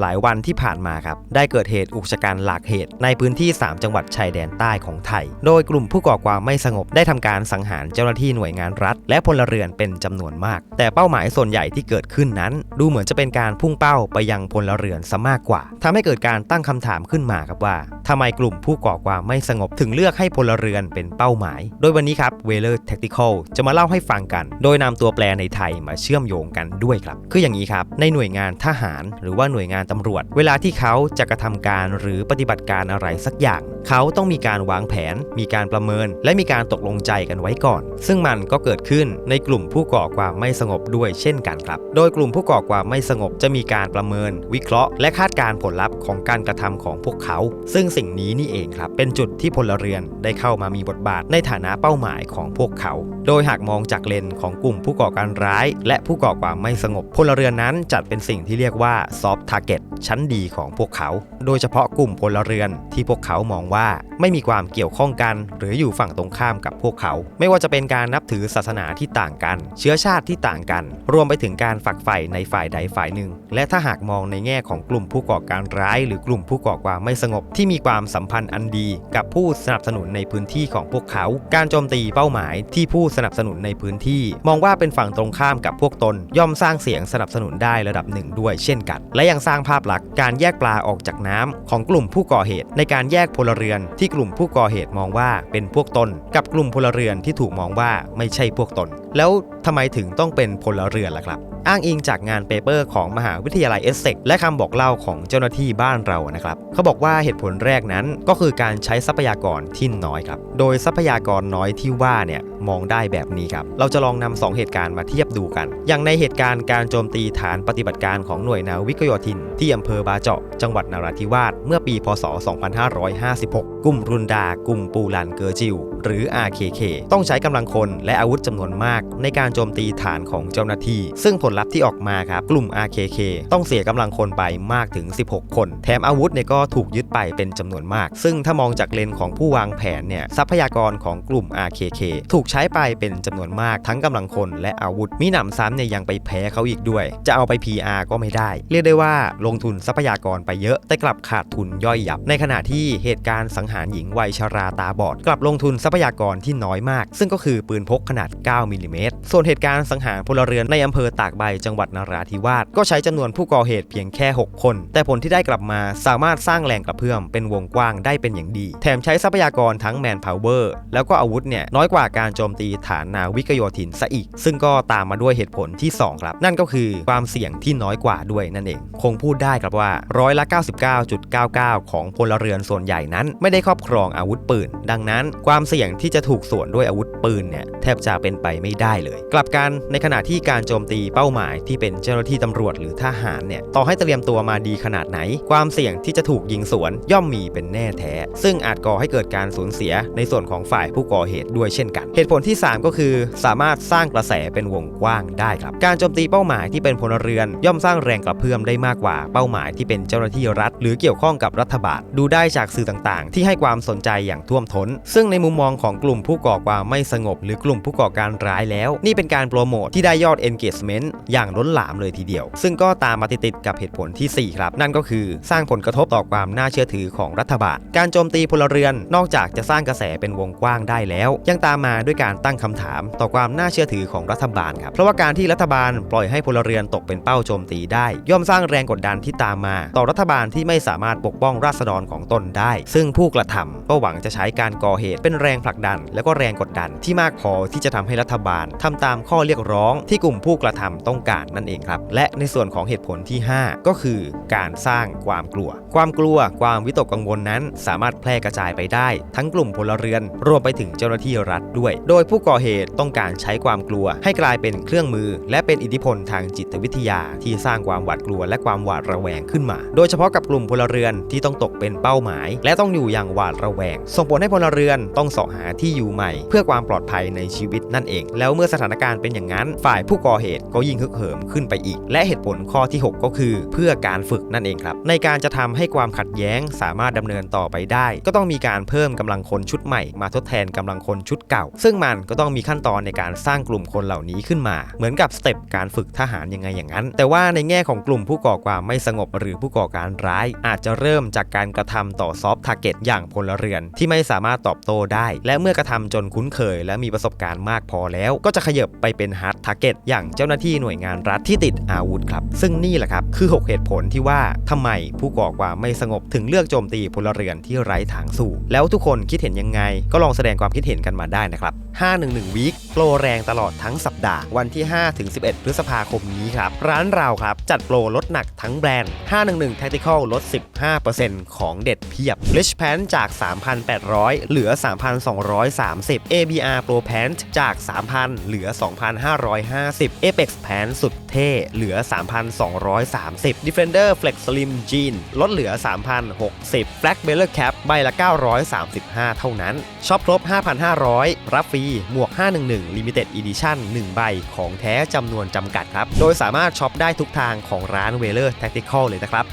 หลายวันที่ผ่านมาครับ ได้เกิดเหตุอุกชะกันหลากเหตุ ในพื้นที่ 3 จังหวัดชายแดนใต้ของไทย โดยกลุ่มผู้ก่อความไม่สงบได้ทำการสังหารเจ้าหน้าที่หน่วยงานรัฐ และพลเรือนเป็นจำนวนมาก แต่เป้าหมายส่วนใหญ่ที่เกิดขึ้นนั้น ดูเหมือนจะเป็นการพุ่งเป้าไปยังพลเรือนซะมากกว่าทำให้เกิดการตั้งคำถามขึ้นมาครับว่าทำไมกลุ่มผู้ก่อความไม่สงบถึงเลือกให้พลเรือนเป็นเป้าหมาย โดยวันนี้ครับเวเลอร์ Tactical จะมาเล่าให้ฟังกัน โดยนำตัวแปรในไทยมาเชื่อมโยงกันด้วยครับ คืออย่างนี้ครับในหน่วยงานทหาร หรือว่าหน่วยงานตำรวจ เวลาที่เขาจะกระทำการหรือปฏิบัติการอะไรสักอย่าง เขาต้องมีการวางแผน มีการประเมิน และมีการตกลงใจกันไว้ก่อน ซึ่งมันก็เกิดขึ้นในกลุ่มผู้ก่อความไม่สงบด้วยเช่นกันครับ โดยกลุ่มผู้ก่อความไม่สงบจะมีการประเมิน วิเคราะห์ และคาดการณ์ผลลัพธ์ของการกระทำของพวกเขา ซึ่งสิ่งนี้นี่เองครับ เป็นจุดที่พลเรือนได้เข้ามามีบทบาทในฐานะเป้าหมายของพวกเขาโดยหากมองจากเลนของกลุ่มผู้ก่อการร้าย และผู้ก่อความไม่สงบพลเรือนนั้นจัดเป็นสิ่งที่เรียกว่า soft target ชั้นดีของพวกเขา โดยเฉพาะกลุ่มพลเรือนที่พวกเขามองว่าไม่มีความเกี่ยวข้องกัน หรืออยู่ฝั่งตรงข้ามกับพวกเขา ไม่ว่าจะเป็นการนับถือศาสนาที่ต่างกัน เชื้อชาติที่ต่างกัน รวมไปถึงการฝักใฝ่ในฝ่ายใดฝ่ายหนึ่ง และถ้าหากมองในแง่ของกลุ่มผู้ก่อการร้าย หรือกลุ่มผู้ก่อความไม่สงบที่มีความสัมพันธ์อันดี กับผู้สนับสนุนในพื้นที่ของพวกเขา การโจมตีเป้าหมายที่ผู้สนับสนุนในพื้นที่ มองว่าเป็นฝั่งตรงข้ามกับพวกตน ย่อมสร้างเสียงสนับสนุนได้ระดับหนึ่งด้วยเช่นกัน และยังสร้างภาพลักษณ์การแยกปลาออกจากน้ำของกลุ่มผู้ก่อเหตุ ในการแยกพลเรือนที่กลุ่มผู้ก่อเหตุมองว่าเป็นพวกตน กับกลุ่มพลเรือนที่ถูกมองว่าไม่ใช่พวกตน แล้ว ทำไมถึงต้องเป็นพลเรือนล่ะครับ อ้างอิงจากงานเปเปอร์ของมหาวิทยาลัยเอสเซกและคำบอกเล่าของเจ้าหน้าที่บ้านเรานะครับ เขาบอกว่าเหตุผลแรกนั้นก็คือการใช้ทรัพยากรที่น้อยครับ โดยทรัพยากรน้อยที่ว่าเนี่ยมองได้แบบนี้ครับ เราจะลองนำสองเหตุการณ์มาเทียบดูกัน อย่างในเหตุการณ์การโจมตีฐานปฏิบัติการของหน่วยนาวิกโยธิน ที่อำเภอบาเจาะ จังหวัดนราธิวาสเมื่อปี พศ 2556 กลุ่มรุนดากลุ่มปูลันเกอร์จิว หรือ RKK ต้องใช้กำลังคนและอาวุธจำนวนมากในการโจมตีฐานของเจ้าหน้าที่ ซึ่งผลลัพธ์ที่ออกมาครับกลุ่ม RKK ต้องเสียกำลังคนไปมากถึง 16 คน แถมอาวุธเนี่ยก็ถูกยึดไปเป็นจำนวนมาก ซึ่งถ้ามองจากเลนของผู้วางแผนเนี่ยทรัพยากรของกลุ่ม RKK ถูกใช้ไปเป็นจำนวนมากทั้งกำลังคนและอาวุธ มีหนำซ้ำเนี่ยยังไปแพ้เขาอีกด้วย จะเอาไป PR ก็ไม่ได้ เรียกได้ว่าลงทุนทรัพยากรไปเยอะ แต่กลับขาดทุนย่อยยับ ในขณะที่เหตุการณ์สังหารหญิงวัยชราตาบอด กลับลงทุนทรัพยากรที่น้อยมาก ซึ่งก็คือปืนพกขนาด 9มิลลิเมตรส่วนเหตุการณ์สังหารพลเรือนในอำเภอตากใบจังหวัดนราธิวาสก็ใช้จำนวนผู้ก่อเหตุเพียงแค่ 6 คน แต่ผลที่ได้กลับมาสามารถสร้างแรงกระเพื่อมเป็นวงกว้างได้เป็นอย่างดี แถมใช้ทรัพยากรทั้งแมนพาวเวอร์แล้วก็อาวุธเนี่ยน้อยกว่าการโจมตีฐานนาวิกโยธินซะอีก ซึ่งก็ตามมาด้วยเหตุผลที่ 2 ครับ นั่นก็คือความเสี่ยงที่น้อยกว่าด้วยนั่นเอง คงพูดได้ครับว่าร้อยละ 99.99 ของพลเรือนส่วนใหญ่นั้น ไม่ได้ครอบครองอาวุธปืน ดังนั้น ความเสี่ยงที่จะถูกสวนด้วยอาวุธปืนเนี่ยแทบจะเป็นไปไม่ได้เลยกลับกันในขณะที่การโจมตีเป้าหมายที่เป็นเจ้าหน้าที่ตำรวจหรือทหารเนี่ยต่อให้เตรียมตัวมาดีขนาดไหน ความเสี่ยงที่จะถูกยิงสวนย่อมมีเป็นแน่แท้ ซึ่งอาจก่อให้เกิดการสูญเสียในส่วนของฝ่ายผู้ก่อเหตุด้วยเช่นกัน เหตุผลที่ 3 ก็คือสามารถสร้างกระแสเป็นวงกว้างได้ครับ การโจมตีเป้าหมายที่เป็นพลเรือน ย่อมสร้างแรงกระเพื่อมได้มากกว่าเป้าหมายที่เป็นเจ้าหน้าที่รัฐ หรือเกี่ยวข้องกับรัฐบาลดูได้จากสื่อต่างๆ ที่ให้ความสนใจอย่างท่วมท้น ซึ่งในมุมมองของกลุ่มผู้ก่อความไม่สงบ หรือกลุ่มผู้ก่อการร้ายแล้วนี่เป็น็นการโปรโมทที่ได้ยอด engagement อย่างล้นหลามเลยทีเดียว ซึ่งก็ตามมาติดๆกับเหตุผลที่ 4 ครับ นั่นก็คือสร้างผลกระทบต่อความน่าเชื่อถือของรัฐบาล การโจมตีพลเรือนนอกจากจะสร้างกระแสเป็นวงกว้างได้แล้ว ยังตามมาด้วยการตั้งคำถามต่อความน่าเชื่อถือของรัฐบาลครับเพราะว่าการที่รัฐบาลปล่อยให้พลเรือนตกเป็นเป้าโจมตีได้ ย่อมสร้างแรงกดดันที่ตามมา ต่อรัฐบาลที่ไม่สามารถปกป้องราษฎรของตนได้ ซึ่งผู้กระทำก็หวังจะใช้การก่อเหตุเป็นแรงผลักดัน และก็แรงกดดันที่มากพอที่จะทำให้รัฐบาลทำตามามข้อเรียกร้องที่กลุ่มผู้กระทำต้องการนั่นเองครับ และในส่วนของเหตุผลที่ 5 ก็คือการสร้างความกลัว ความกลัว ความวิตกกังวลนั้น สามารถแพร่กระจายไปได้ ทั้งกลุ่มพลเรือน รวมไปถึงเจ้าหน้าที่รัฐด้วย โดยผู้ก่อเหตุต้องการใช้ความกลัว ให้กลายเป็นเครื่องมือ และเป็นอิทธิพลทางจิตวิทยา ที่สร้างความหวาดกลัว และความหวาดระแวงขึ้นมา โดยเฉพาะกับกลุ่มพลเรือนที่ต้องตกเป็นเป้าหมาย และต้องอยู่อย่างหวาดระแวง ส่งผลให้พลเรือนต้องเสาะหาที่อยู่ใหม่ เพื่อความปลอดภัยในชีวิตนั่นเอง แล้วเมื่อสถานานการณ์เป็นอย่างนั้น ฝ่ายผู้ก่อเหตุก็ยิ่งฮึกเหิมขึ้นไปอีก และเหตุผลข้อที่ 6 ก็คือ เพื่อการฝึกนั่นเองครับ ในการจะทำให้ความขัดแย้งสามารถดำเนินต่อไปได้ ก็ต้องมีการเพิ่มกำลังคนชุดใหม่มาทดแทนกำลังคนชุดเก่า ซึ่งมันก็ต้องมีขั้นตอนในการสร้างกลุ่มคนเหล่านี้ขึ้นมา เหมือนกับสเต็ปการฝึกทหารยังไงอย่างนั้น แต่ว่าในแง่ของกลุ่มผู้ก่อความไม่สงบหรือผู้ก่อการร้าย อาจจะเริ่มจากการกระทำต่อซอฟต์ทาร์เก็ตอย่างพลเรือนที่ไม่สามารถตอบโต้ได้ และเมื่อกระทำจนคุ้นเคย และมีประสบการณ์มากพอแล้ว ก็จะขยบไปเป็นฮาร์ดทาร์เก็ตอย่างเจ้าหน้าที่หน่วยงานรัฐที่ติดอาวุธครับ ซึ่งนี่แหละครับ คือ 6 เหตุผลที่ว่าทำไมผู้ก่อความไม่สงบถึงเลือกโจมตีพลเรือนที่ไร้ทางสู้ แล้วทุกคนคิดเห็นยังไง ก็ลองแสดงความคิดเห็นกันมาได้นะครับ 511 วีคโปรแรงตลอดทั้งสัปดาห์วันที่5ถึง11 พฤษภาคมนี้ครับ ร้านเราครับ จัดโปรลดหนักทั้งแบรนด์ 511 Tactical ลด 15%ของเด็ดเพียบ Rich Pant จาก 3,800 เหลือ 3,230 ABR Pro Pant จาก 3,000 เหลือ2,550 Apex Pan สุดเท่ เหลือ 3,230 Defender Flex Slim Jean ลดเหลือ 3,060 Black Beller Cap ใบละ 935 เท่านั้นช็อปครบ 5,500 รับฟรีหมวก 511 Limited Edition 1 ใบของแท้จำนวนจำกัดครับ โดยสามารถช็อปได้ทุกทางของร้าน w e l e r Tactical เลยนะครับ